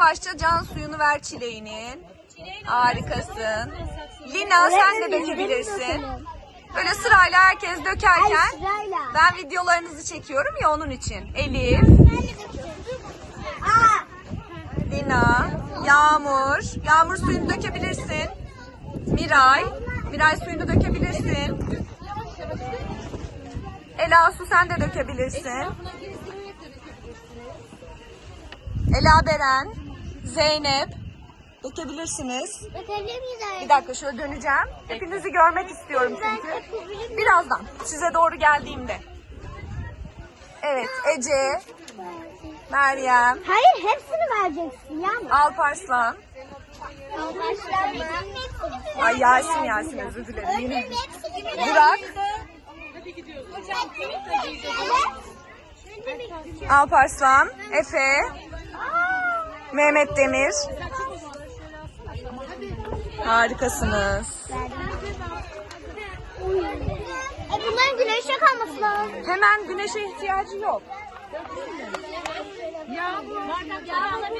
yavaşça can suyunu ver çileğinin. Harikasın. Lina sen de dökebilirsin. Böyle sırayla herkes dökerken ben videolarınızı çekiyorum ya onun için. Elif, Aa, Lina, Yağmur. Yağmur suyunu dökebilirsin. Miray, Miray suyunu dökebilirsin. Ela su sen de dökebilirsin. Ela Beren, Zeynep dökebilirsiniz. bakabilir miyiz Bir abi? dakika şöyle döneceğim. Hepinizi görmek istiyorum çünkü. Birazdan size doğru geldiğimde. Evet Ece, Meryem, Hayır hepsini vereceksin ya. Alparslan. Arkadaşlar Ay Yasin Yasin özür dilerim. Yine. Burak, Alparslan, Efe, Mehmet Demir. Harikasınız. Bunların güneşe kalması lazım. Hemen güneşe ihtiyacı yok.